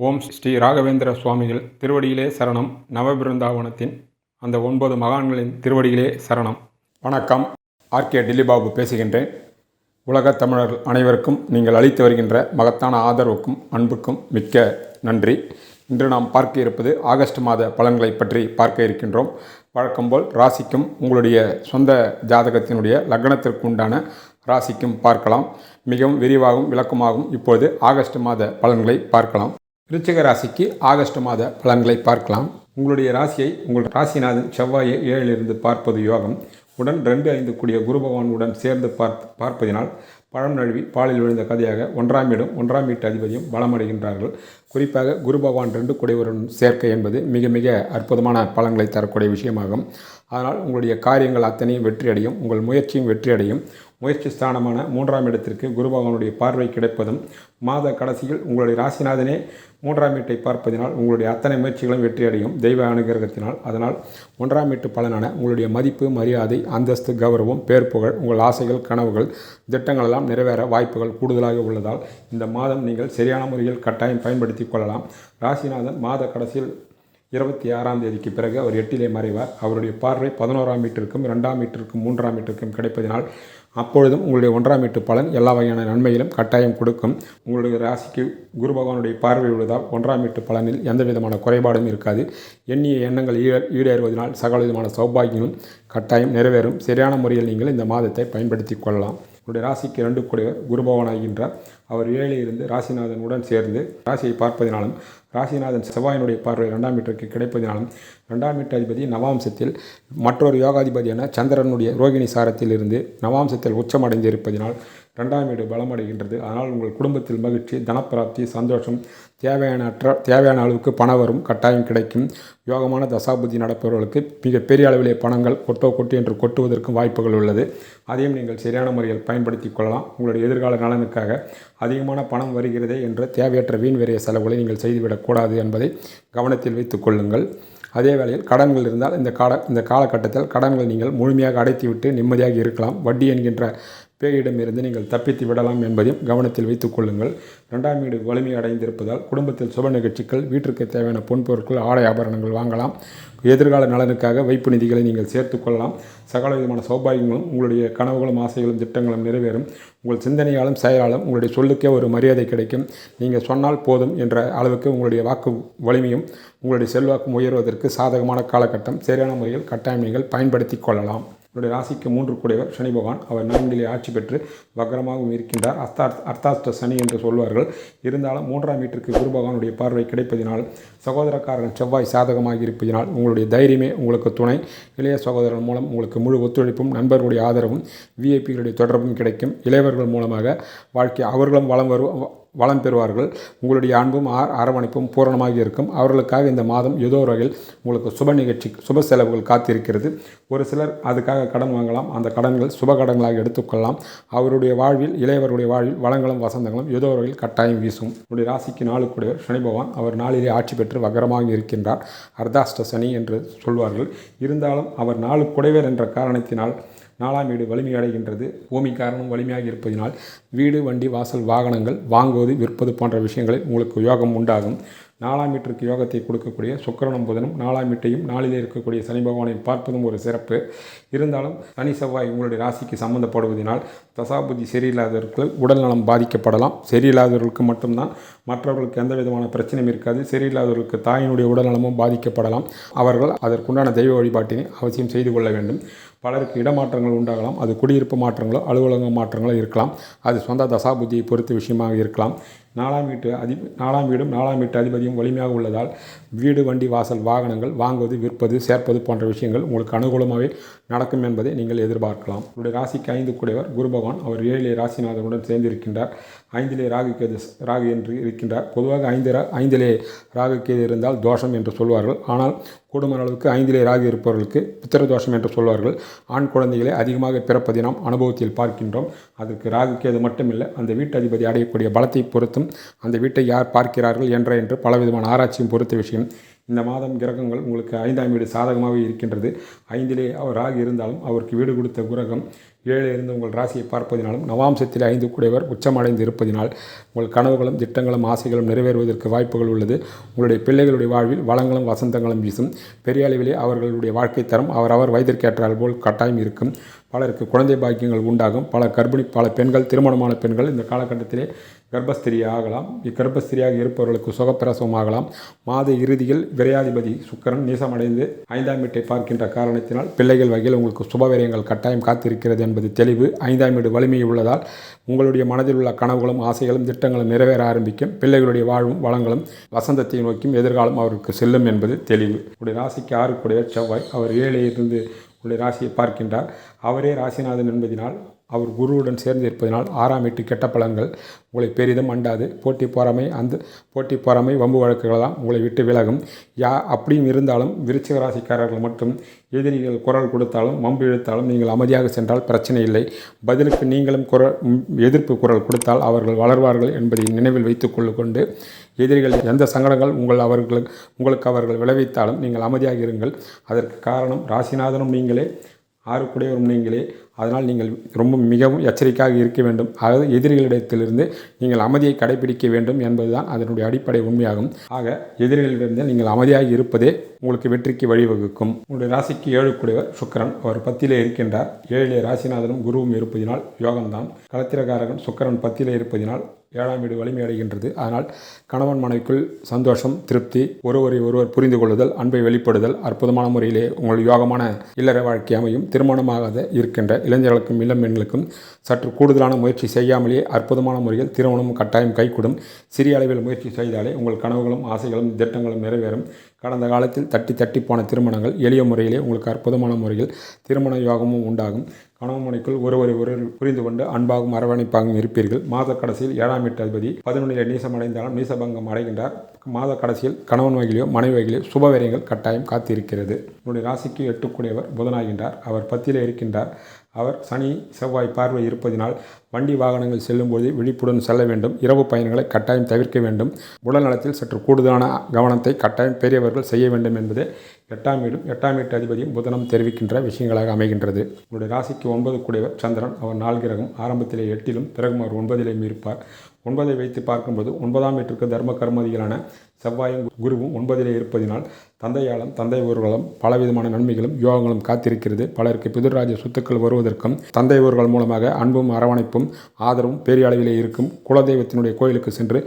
ஓம் ஸ்ரீ ராகவேந்திர சுவாமிகள் திருவடியிலே சரணம். நவபிருந்தாவனத்தின் அந்த ஒன்பது மகான்களின் திருவடியிலே சரணம். வணக்கம். ஆர்கே டில்லிபாபு பேசுகின்றேன். உலகத் தமிழர் அனைவருக்கும் நீங்கள் அளித்து வருகின்ற மகத்தான ஆதரவுக்கும் அன்புக்கும் மிக்க நன்றி. இன்று நாம் பார்க்க இருப்பது ஆகஸ்ட் மாத பலன்களை பற்றி பார்க்க இருக்கின்றோம். வழக்கம்போல் ராசிக்கும் உங்களுடைய சொந்த ஜாதகத்தினுடைய லக்னத்திற்கு உண்டான ராசிக்கும் பார்க்கலாம். மிகவும் விரிவாகவும் விளக்கமாகவும் இப்பொழுது ஆகஸ்ட் மாத பலன்களை பார்க்கலாம். ரிச்சக ராசிக்கு ஆகஸ்ட் மாத பலன்களை பார்க்கலாம். உங்களுடைய ராசியை உங்கள் ராசிநாதன் செவ்வாயை ஏழிலிருந்து பார்ப்பது யோகம். உடன் ரெண்டு ஐந்து கூடிய குரு பகவானுடன் சேர்ந்து பார்த்து பார்ப்பதினால் பழம் நழுவி பாலில் விழுந்த கதையாக ஒன்றாம் இடம் ஒன்றாம் வீட்டு அதிபதியும் பலமடைகின்றார்கள் குறிப்பாக குரு பகவான் ரெண்டு குடைவருடன் சேர்க்கை என்பது மிக மிக அற்புதமான பலன்களை தரக்கூடிய விஷயமாகும். அதனால் உங்களுடைய காரியங்கள் அத்தனையும் வெற்றியடையும் உங்கள் முயற்சியும் வெற்றியடையும். முயற்சி ஸ்தானமான மூன்றாம் இடத்திற்கு குரு பகவானுடைய பார்வை கிடைப்பதும் மாத கடைசியில் உங்களுடைய ராசிநாதனே மூன்றாம் வீட்டை பார்ப்பதினால் உங்களுடைய அத்தனை முயற்சிகளும் வெற்றியடையும். தெய்வ அனுகிரகத்தினால். அதனால் ஒன்றாம் வீட்டு பலனான உங்களுடைய மதிப்பு மரியாதை அந்தஸ்து கௌரவம் பேர் புகழ் உங்கள் ஆசைகள் கனவுகள் திட்டங்களெல்லாம் நிறைவேற வாய்ப்புகள் கூடுதலாக உள்ளதால் இந்த மாதம் நீங்கள் சரியான முறையில் கட்டாயம் பயன்படுத்தி கொள்ளலாம். ராசிநாதன் மாத கடைசியில் இருபத்தி ஆறாம் தேதிக்கு பிறகு அவர் எட்டிலே மறைவார். அவருடைய பார்வை பதினோராம் வீட்டிற்கும் இரண்டாம் வீட்டிற்கும் மூன்றாம் வீட்டிற்கும் கிடைப்பதினால் அப்பொழுதும் உங்களுடைய ஒன்றாம் வீட்டு பலன் எல்லா வகையான நன்மையிலும் கட்டாயம் கொடுக்கும். உங்களுடைய ராசிக்கு குரு பகவானுடைய பார்வை உள்ளதால் ஒன்றாம் வீட்டு பலனில் எந்த விதமான குறைபாடும் இருக்காது. எண்ணிய எண்ணங்கள் ஈட ஈடேறுவதனால் சகல விதமான சௌபாகியமும் கட்டாயம் நிறைவேறும். சரியான முறையில் நீங்கள் இந்த மாதத்தை பயன்படுத்தி கொள்ளலாம். உங்களுடைய ராசிக்கு ரெண்டு கூடிய குருபவனாகின்றார். ஆகின்றார் அவர் ஏழில் இருந்து ராசிநாதனுடன் சேர்ந்து ராசியை பார்ப்பதினாலும் ராசிநாதன் செவ்வாயினுடைய பார்வை ரெண்டாம் மீட்டருக்கு கிடைப்பதினாலும் ரெண்டாம் மீட்டர் அதிபதி நவாம்சத்தில் மற்றொரு யோகாதிபதியான சந்திரனுடைய ரோகிணி சாரத்தில் இருந்து நவாம்சத்தில் உச்சமடைந்து இருப்பதினால் ரெண்டாம் வீடு பலமடைகின்றது. அதனால் உங்கள் குடும்பத்தில் மகிழ்ச்சி தனப்பிராப்தி சந்தோஷம் தேவையான அற்ற தேவையான அளவுக்கு பணம் வரும் கட்டாயம் கிடைக்கும். யோகமான தசாபுத்தி நடப்பவர்களுக்கு மிக பெரிய அளவிலே பணங்கள் கொட்டோ கொட்டு என்று கொட்டுவதற்கும் வாய்ப்புகள் உள்ளது. அதையும் நீங்கள் சரியான முறையில் பயன்படுத்தி கொள்ளலாம். உங்களுடைய எதிர்கால நலனுக்காக அதிகமான பணம் வருகிறதே என்ற தேவையற்ற வீண் செலவுகளை நீங்கள் செய்துவிடக்கூடாது என்பதை கவனத்தில் வைத்துக் கொள்ளுங்கள். அதே வேளையில் கடன்கள் இருந்தால் இந்த கால இந்த காலகட்டத்தில் கடன்கள் நீங்கள் முழுமையாக அடைத்துவிட்டு நிம்மதியாக இருக்கலாம். வட்டி என்கின்ற பேயிடமிருந்து நீங்கள் தப்பித்து விடலாம் என்பதையும் கவனத்தில் வைத்துக் கொள்ளுங்கள். ரெண்டாம் வீடு வலிமை அடைந்திருப்பதால் குடும்பத்தில் சுப நிகழ்ச்சிகள் வீட்டிற்கு தேவையான பொன்பொருட்கள் ஆடை ஆபரணங்கள் வாங்கலாம். எதிர்கால நலனுக்காக வைப்பு நிதிகளை நீங்கள் சேர்த்துக்கொள்ளலாம் சகல விதமான சௌபாகியங்களும் உங்களுடைய கனவுகளும் ஆசைகளும் திட்டங்களும் நிறைவேறும். உங்கள் சிந்தனையாலும் செயலாலும் உங்களுடைய சொல்லுக்கே ஒரு மரியாதை கிடைக்கும். நீங்கள் சொன்னால் போதும் என்ற அளவுக்கு உங்களுடைய வாக்கு வலிமையும் உங்களுடைய செல்வாக்கும் உயர்வதற்கு சாதகமான காலகட்டம். சரியான முறையில் கட்டாயம் நீங்கள் பயன்படுத்தி கொள்ளலாம். என்னுடைய ராசிக்கு மூன்று கூடையவர் சனி பகவான். அவர் நான்கிலே ஆட்சி பெற்று வக்கரமாகவும் இருக்கின்றார். அர்த்தார்த்த அர்த்தாஷ்ட சனி என்று சொல்வார்கள். இருந்தாலும் மூன்றாம் வீட்டிற்கு குரு பகவானுடைய பார்வை கிடைப்பதினால் சகோதரக்காரன் செவ்வாய் சாதகமாக இருப்பதினால் உங்களுடைய தைரியமே உங்களுக்கு துணை. இளைய சகோதரன் மூலம் உங்களுக்கு முழு ஒத்துழைப்பும் நண்பர்களுடைய ஆதரவும் விஐபிகளுடைய தொடர்பும் கிடைக்கும். இளையவர்கள் மூலமாக வாழ்க்கை அவர்களும் வளம் வரும் வளம் பெறுவார்கள். உங்களுடைய அன்பும் அரவணைப்பும் பூரணமாக இருக்கும். அவர்களுக்காக இந்த மாதம் ஏதோ ஒரு வகையில் உங்களுக்கு சுப நிகழ்ச்சி சுப செலவுகள் காத்திருக்கிறது. ஒரு சிலர் அதுக்காக கடன் வாங்கலாம். அந்த கடன்கள் சுப கடன்களாக எடுத்துக்கொள்ளலாம். அவருடைய வாழ்வில் இளையவருடைய வாழ்வில் வளங்களும் வசந்தங்களும் ஏதோ ஒரு வகையில் கட்டாயம் வீசும். உங்களுடைய ராசிக்கு நாலு சனி பகவான் அவர் நாளிலே ஆட்சி பெற்று வக்கரமாக இருக்கின்றார். அர்தாஷ்ட சனி என்று சொல்வார்கள். இருந்தாலும் அவர் நாலு என்ற காரணத்தினால் நாலாம் வீடு வலிமை அடைகின்றது. பூமி காரணம் வலிமையாக இருப்பதினால் வீடு வண்டி வாசல் வாகனங்கள் வாங்குவது விற்பது போன்ற விஷயங்களில் உங்களுக்கு யோகம் உண்டாகும். நாலாம் வீட்டிற்கு யோகத்தை கொடுக்கக்கூடிய சுக்கரனும் புதனும் நாலாம் வீட்டையும் நாளிலே இருக்கக்கூடிய சனி பகவானை பார்ப்பதும் ஒரு சிறப்பு. இருந்தாலும் சனி செவ்வாய் உங்களுடைய ராசிக்கு சம்பந்தப்படுவதனால் தசாபுத்தி சரியில்லாதவர்கள் உடல்நலம் பாதிக்கப்படலாம். சரியில்லாதவர்களுக்கு மட்டும்தான். மற்றவர்களுக்கு எந்த விதமான பிரச்சனையும் இருக்காது. சரியில்லாதவர்களுக்கு தாயினுடைய உடல்நலமும் பாதிக்கப்படலாம். அவர்கள் அதற்குண்டான தெய்வ வழிபாட்டினை அவசியம் செய்து கொள்ள வேண்டும். பலருக்கு இடமாற்றங்கள் உண்டாகலாம். அது குடியிருப்பு மாற்றங்களோ அலுவலக மாற்றங்களோ இருக்கலாம். அது சொந்த தசாபுத்தியை பொறுத்த விஷயமாக இருக்கலாம். நாலாம் வீட்டு அதி நாலாம் வீடும் நாலாம் வீட்டு அதிபதியும் வலிமையாக உள்ளதால் வீடு வண்டி வாசல் வாகனங்கள் வாங்குவது விற்பது சேர்ப்பது போன்ற விஷயங்கள் உங்களுக்கு அனுகூலமாகவே நடக்கும் என்பதை நீங்கள் எதிர்பார்க்கலாம். உங்களுடைய ராசிக்கு ஐந்து கூடையவர் குரு பகவான். அவர் ஏழிலே ராசிநாதனுடன் சேர்ந்திருக்கின்றார். ஐந்திலே ராகு கேது ராகு என்று இருக்கின்றார். பொதுவாக ஐந்து ரா ஐந்திலே ராகு கேது இருந்தால் தோஷம் என்று சொல்வார்கள். ஆனால் கூடுமான அளவுக்கு ஐந்திலே ராகு இருப்பவர்களுக்கு பித்திர தோஷம் என்று சொல்வார்கள். ஆண் குழந்தைகளை அதிகமாக பிறப்பதை நாம் அனுபவத்தில் பார்க்கின்றோம். அதற்கு ராகு கேது மட்டுமில்லை. அந்த வீட்டு அதிபதி அடையக்கூடிய பலத்தை பொறுத்தும் அந்த வீட்டை யார் பார்க்கிறார்கள் என்ற என்று பலவிதமான ஆராய்ச்சியும் பொறுத்த விஷயம். இந்த மாதம் கிரகங்கள் உங்களுக்கு ஐந்தாம் வீடு சாதகமாக இருக்கின்றது. ஐந்திலே அவர் ஆகி இருந்தாலும் அவருக்கு வீடு கொடுத்த கிரகம் ஏழு இருந்து உங்கள் ராசியை பார்ப்பதினாலும் நவாம்சத்தில் ஐந்து கூடியவர் உச்சமடைந்து இருப்பதினால் உங்கள் கனவுகளும் திட்டங்களும் ஆசைகளும் நிறைவேறுவதற்கு வாய்ப்புகள் உள்ளது. உங்களுடைய பிள்ளைகளுடைய வாழ்வில் வளங்களும் வசந்தங்களும் வீசும். பெரிய அளவிலே அவர்களுடைய வாழ்க்கை தரம் அவரவர் வயதிற்கேற்றால் போல் கட்டாயம் இருக்கும். பலருக்கு குழந்தை பாக்கியங்கள் உண்டாகும். பல கர்ப்பிணி பல பெண்கள் திருமணமான பெண்கள் இந்த காலகட்டத்திலே கர்ப்பஸ்திரி ஆகலாம் இக்கர்ப்பஸ்திரியாக இருப்பவர்களுக்கு சுகப்பிரசவம் ஆகலாம் மாத இறுதியில் விரையாதிபதி சுக்கரன் நீசமடைந்து ஐந்தாம் வீட்டை பார்க்கின்ற காரணத்தினால் பிள்ளைகள் வகையில் உங்களுக்கு சுபவிரயங்கள் கட்டாயம் காத்திருக்கிறது என்பது தெளிவு. ஐந்தாம் வீடு வலிமை உள்ளதால் உங்களுடைய மனதில் உள்ள கனவுகளும் ஆசைகளும் திட்டங்களும் நிறைவேற ஆரம்பிக்கும். பிள்ளைகளுடைய வாழ்வும் வளங்களும் வசந்தத்தை நோக்கியும் எதிர்காலம் அவருக்கு செல்லும் என்பது தெளிவு. உடைய ராசிக்கு ஆறுக்குடைய செவ்வாய் அவர் ஏழே இருந்து ராசியை பார்க்கின்றார். அவரே ராசிநாதன் என்பதினால் அவர் குருவுடன் சேர்ந்து இருப்பதனால் ஆறாம் எட்டு கெட்ட பலன்கள் உங்களை பெரிதும் அண்டாது. போட்டி பொறாமை அந்த போட்டி பொறாமை வம்பு வழக்குகளெல்லாம் உங்களை விட்டு விலகும். யா அப்படியும் இருந்தாலும் விருச்சிக ராசிக்காரர்கள் மட்டும் எதிரிகள் குரல் கொடுத்தாலும் வம்பு இழுத்தாலும் நீங்கள் அமைதியாக சென்றால் பிரச்சனை இல்லை. பதிலுக்கு நீங்களும் குரல் எதிர்ப்பு குரல் கொடுத்தால் அவர்கள் வளர்வார்கள் என்பதை நினைவில் வைத்துக்கொள்ளு கொண்டு எதிரிகள் எந்த சங்கடங்கள் உங்கள் அவர்கள் உங்களுக்கு அவர்கள் விளைவித்தாலும் நீங்கள் அமைதியாக இருங்கள் அதற்கு காரணம் ராசிநாதனும் நீங்களே ஆறுக்குடையவரும் நீங்களே. அதனால் நீங்கள் ரொம்ப மிகவும் எச்சரிக்கையாக இருக்க வேண்டும். அதாவது எதிரிகளிடத்திலிருந்து நீங்கள் அமைதியை கடைபிடிக்க வேண்டும் என்பதுதான் அதனுடைய அடிப்படை உண்மையாகும். ஆக எதிரிகளிடமிருந்து நீங்கள் அமைதியாக இருப்பதே உங்களுக்கு வெற்றிக்கு வழிவகுக்கும். உங்களுடைய ராசிக்கு ஏழுக்குடையவர் சுக்கரன். அவர் பத்திலே இருக்கின்றார். ஏழிலே ராசிநாதனும் குருவும் இருப்பதினால் யோகம்தான். களத்திரகாரகன் சுக்கரன் பத்திலே இருப்பதினால் ஏழாம் வீடு வலிமை அடைகின்றது. அதனால் கணவன் மனைவிக்குள் சந்தோஷம் திருப்தி ஒருவரை ஒருவர் புரிந்து கொள்ளுதல் அன்பை வெளிப்படுதல் அற்புதமான முறையிலே உங்கள் யோகமான இல்லற வாழ்க்கை அமையும் திருமணமாகாத இருக்கின்ற இளைஞர்களுக்கும் இளம் பெண்களுக்கும் சற்று கூடுதலான முயற்சி செய்யாமலேயே அற்புதமான முறையில் திருமணம் கட்டாயம் கைகூடும். சிறிய அளவில் முயற்சி செய்தாலே உங்கள் கனவுகளும் ஆசைகளும் திட்டங்களும் நிறைவேறும். கடந்த காலத்தில் தட்டி தட்டி போன திருமணங்கள் எளிய முறையிலே உங்களுக்கு அற்புதமான முறையில் திருமண யோகமும் உண்டாகும். கணவன் மனைக்குள் ஒருவரை ஒருவர் புரிந்து கொண்டு அன்பாகவும் அரவணைப்பாகவும் இருப்பீர்கள். மாத கடைசியில் ஏழாம் எட்டு அதிபதி பதினொன்றில் நீசமடைந்தாலும் நீசபங்கம் அடைகின்றார். மாத கடைசியில் கணவன் வகையிலோ மனைவி வகையிலோ சுபவரியங்கள் கட்டாயம் காத்திருக்கிறது. உன்னுடைய ராசிக்கு எட்டுக்கூடியவர் புதனாகின்றார். அவர் பத்தியில் இருக்கின்றார். அவர் சனி செவ்வாய் பார்வை இருப்பதினால் வண்டி வாகனங்கள் செல்லும்போது விழிப்புடன் செல்ல வேண்டும். இரவு பயணங்களை கட்டாயம் தவிர்க்க வேண்டும். உடல் நலத்தில் சற்று கூடுதலான கவனத்தை கட்டாயம் பெரியவர்கள் செய்ய வேண்டும் என்பது எட்டாம் வீடும் எட்டாம் வீட்டு அதிபதியும் புதனம் தெரிவிக்கின்ற விஷயங்களாக அமைகின்றது. உங்களுடைய ராசிக்கு ஒன்பது கூடியவர் சந்திரன். அவர் நாள் கிரகம் ஆரம்பத்திலே எட்டிலும் பிறகும் அவர் ஒன்பதிலேயும் இருப்பார். ஒன்பதை வைத்து பார்க்கும்போது ஒன்பதாம் வீட்டிற்கு தர்ம கர்மதிகளான செவ்வாயும் குருவும் ஒன்பதிலே இருப்பதினால் தந்தையாளம் தந்தை ஊர்களும் பலவிதமான நன்மைகளும் யோகங்களும் காத்திருக்கிறது. பலருக்கு பிதுராஜ சொத்துக்கள் வருவதற்கும் தந்தை ஊர்கள் மூலமாக அன்பும் அரவணைப்பும் ஆதரவும் பெரிய அளவிலே இருக்கும். குலதெய்வத்தினுடைய கோயிலுக்கு சென்று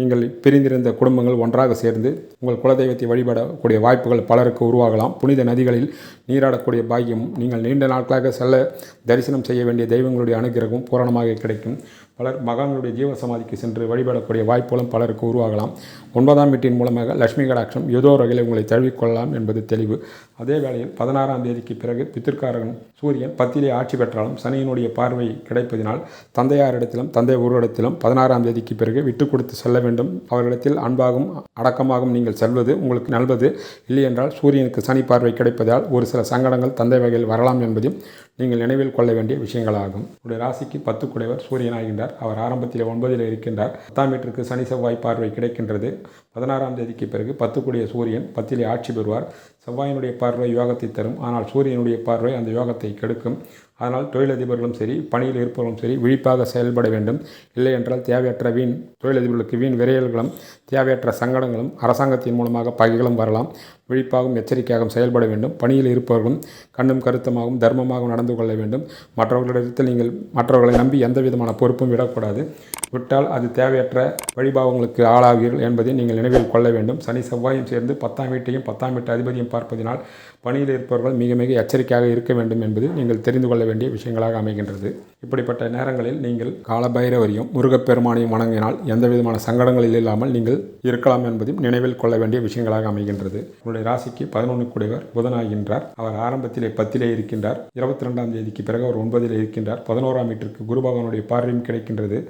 நீங்கள் பிரிந்திருந்த குடும்பங்கள் ஒன்றாக சேர்ந்து உங்கள் குலதெய்வத்தை வழிபடக்கூடிய வாய்ப்புகள் பலருக்கு உருவாகலாம். புனித நதிகளில் நீராடக்கூடிய பாக்கியம் நீங்கள் நீண்ட நாட்களாக செல்ல தரிசனம் செய்ய வேண்டிய தெய்வங்களுடைய அனுகிரகம் பூரணமாக கிடைக்கும். பலர் மகான்களுடைய ஜீவ சமாதிக்கு சென்று வழிபடக்கூடிய வாய்ப்புகளும் பலருக்கு உருவாகலாம். ஒன்பதாம் வீட்டின் மூலமாக லட்சுமி கடாட்சம் ஏதோ வகையில் உங்களை தழுவிக்கொள்ளலாம் என்பது தெளிவு. அதே வேளையில் பதினாறாம் தேதிக்கு பிறகு பித்திருக்காரகன் சூரியன் பத்திலே ஆட்சி பெற்றாலும் சனியினுடைய பார்வை கிடைப்பதினால் தந்தையாரிடத்திலும் தந்தை ஒருவரிடத்திலும் பதினாறாம் தேதிக்கு பிறகு விட்டு கொடுத்து செல்ல வேண்டும். அவர்களிடத்தில் அன்பாகவும் அடக்கமாகவும் நீங்கள் செல்வது உங்களுக்கு நல்லது இல்லையென்றால் சூரியனுக்கு சனி பார்வை கிடைப்பதால் ஒரு சில சங்கடங்கள் தந்தை வகையில் வரலாம் என்பதையும் நீங்கள் நினைவில் கொள்ள வேண்டிய விஷயங்களாகும். உடைய ராசிக்கு பத்து குடைவர் சூரியன் அவர் ஆரம்பத்தில் ஒன்பதில் இருக்கின்றார். பத்தாம் வீட்டிற்கு சனி செவ்வாய் பார்வை கிடைக்கின்றது. பதினாறாம் தேதிக்கு பிறகு பத்துக்குடிய சூரியன் பத்திலே ஆட்சி பெறுவார். செவ்வாயினுடைய பார்வை யோகத்தை தரும். ஆனால் சூரியனுடைய பார்வை அந்த யோகத்தை கெடுக்கும். அதனால் தொழிலதிபர்களும் சரி பணியில் இருப்பவர்களும் சரி விழிப்பாக செயல்பட வேண்டும். இல்லை என்றால் தேவையற்ற வீண் தொழிலதிபர்களுக்கு வீண் விரையல்களும் தேவையற்ற சங்கடங்களும் அரசாங்கத்தின் மூலமாக பகைகளும் வரலாம். விழிப்பாகவும் எச்சரிக்கையாகவும் செயல்பட வேண்டும். பணியில் இருப்பவர்களும் கண்ணும் கருத்தமாகவும் தர்மமாகவும் நடந்து கொள்ள வேண்டும். மற்றவர்களிடத்தில் நீங்கள் மற்றவர்களை நம்பி எந்த விதமான பொறுப்பும் விடக்கூடாது. விட்டால் அது தேவையற்ற வழிபாவங்களுக்கு ஆளாவீர்கள் என்பதை நீங்கள் நினைவில் கொள்ள வேண்டும். சனி செவ்வாயும் சேர்ந்து பத்தாம் வீட்டையும் பத்தாம் வீட்டு அதிபதியும் பார்ப்பதினால் பணியில் இருப்பவர்கள் மிக மிக எச்சரிக்கையாக இருக்க வேண்டும் என்பது நீங்கள் தெரிந்து கொள்ள வேண்டிய விஷயங்களாக அமைகின்றது. இப்படிப்பட்ட நேரங்களில் நீங்கள் காலபைரவரையும் முருகப்பெருமானையும் வணங்கினால் எந்த விதமான சங்கடங்களில் இல்லாமல் நீங்கள் இருக்கலாம் என்பதையும் நினைவில் கொள்ள வேண்டிய விஷயங்களாக அமைகின்றது. உங்களுடைய ராசிக்கு பதினொன்று கூடியவர் புதனாகின்றார். அவர் ஆரம்பத்திலே பத்திலே இருக்கின்றார். இருபத்தி ரெண்டாம் தேதிக்கு பிறகு அவர் ஒன்பதிலே இருக்கின்றார். பதினோராம் வீட்டிற்கு குரு பகவானுடைய பார்வையும் கிடைக்கின்றது.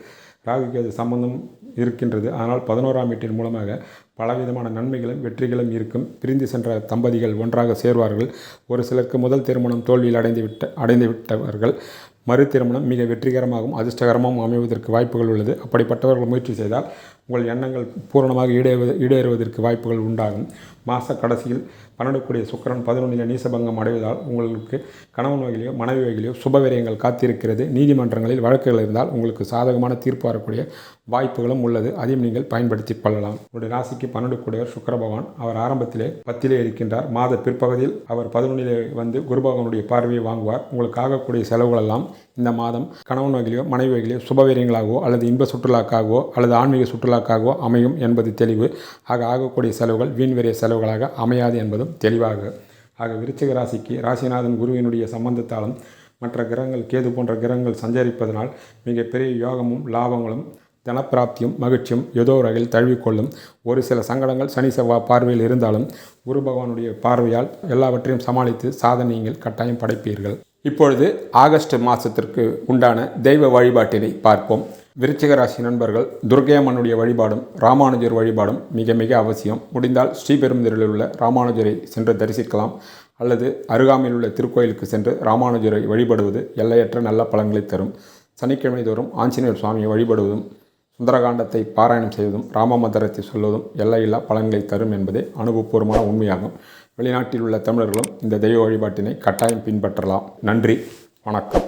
ராகுக்கு அது சம்பந்தம் இருக்கின்றது. ஆனால் பதினோராம் வீட்டின் மூலமாக பலவிதமான நன்மைகளும் வெற்றிகளும் இருக்கும். பிரிந்து சென்ற தம்பதிகள் ஒன்றாக சேர்வார்கள். ஒரு சிலருக்கு முதல் திருமணம் தோல்வியில் அடைந்து விட்ட அடைந்து விட்டவர்கள். மறு திருமணம் மிக வெற்றிகரமாகவும் அதிர்ஷ்டகரமாகவும் அமைவதற்கு வாய்ப்புகள் உள்ளது. அப்படிப்பட்டவர்கள் முயற்சி செய்தால் உங்கள் எண்ணங்கள் பூரணமாக ஈடேறுவது ஈடேறுவதற்கு வாய்ப்புகள் உண்டாகும். மாத கடைசியில் பன்னெண்டுக்குரிய சுக்கரன் பதினொன்றில் நீசபங்கம் அடைவதால் உங்களுக்கு கணவன் வகையிலோ மனைவி வகையிலோ சுபவிரயங்கள் காத்திருக்கிறது. நீதிமன்றங்களில் வழக்குகள் இருந்தால் உங்களுக்கு சாதகமான தீர்ப்பு வரக்கூடிய வாய்ப்புகளும் உள்ளது. அதையும் நீங்கள் பயன்படுத்தி கொள்ளலாம். உங்களுடைய ராசிக்கு பன்னெண்டு கூடியவர் சுக்கிர பகவான். அவர் ஆரம்பத்திலே பத்திலே இருக்கின்றார். மாத பிற்பகுதியில் அவர் பதினொன்றிலே வந்து குரு பகவானுடைய பார்வையை வாங்குவார். உங்களுக்கு ஆகக்கூடிய செலவுகள் எல்லாம் இந்த மாதம் கணவன் வகையிலோ மனைவி வகையிலோ சுபவீரியங்களாகவோ அல்லது இன்ப சுற்றுலாக்காகவோ அல்லது ஆன்மீக சுற்றுலா சுற்றுலாக்காகவோ அமையும் என்பது தெளிவு. ஆக ஆகக்கூடிய செலவுகள் வீண்வெறிய செலவுகளாக அமையாது என்பதும் தெளிவாக. ஆக விருச்சிக ராசிக்கு ராசிநாதன் குருவினுடைய சம்பந்தத்தாலும் மற்ற கிரகங்கள் கேது போன்ற கிரகங்கள் சஞ்சரிப்பதனால் மிகப்பெரிய யோகமும் லாபங்களும் தனப்பிராப்தியும் மகிழ்ச்சியும் ஏதோ ஒரு வகையில் தழுவிக்கொள்ளும். ஒரு சில சங்கடங்கள் சனி செவ்வாய் பார்வையில் இருந்தாலும் குரு பகவானுடைய பார்வையால் எல்லாவற்றையும் சமாளித்து சாதனைகள் கட்டாயம் படைப்பீர்கள். இப்பொழுது ஆகஸ்ட் மாதத்திற்கு உண்டான தெய்வ வழிபாட்டினை பார்ப்போம். விருச்சிக ராசி நண்பர்கள் துர்க்கையம்மனுடைய வழிபாடும் ராமானுஜர் வழிபாடும் மிக மிக அவசியம். முடிந்தால் ஸ்ரீபெரும்புதூரில் உள்ள ராமானுஜரை சென்று தரிசிக்கலாம். அல்லது அருகாமையில் உள்ள திருக்கோயிலுக்கு சென்று ராமானுஜரை வழிபடுவது எல்லையற்ற நல்ல பலன்களை தரும். சனிக்கிழமை தோறும் ஆஞ்சநேயர் சுவாமியை வழிபடுவதும் சுந்தரகாண்டத்தை பாராயணம் செய்வதும் ராமமந்திரத்தை சொல்வதும் எல்லையில்லா பலன்களை தரும் என்பதே அனுபவபூர்வமான உண்மையாகும். வெளிநாட்டில் உள்ள தமிழர்களும் இந்த தெய்வ வழிபாட்டினை கட்டாயம் பின்பற்றலாம். நன்றி. வணக்கம்.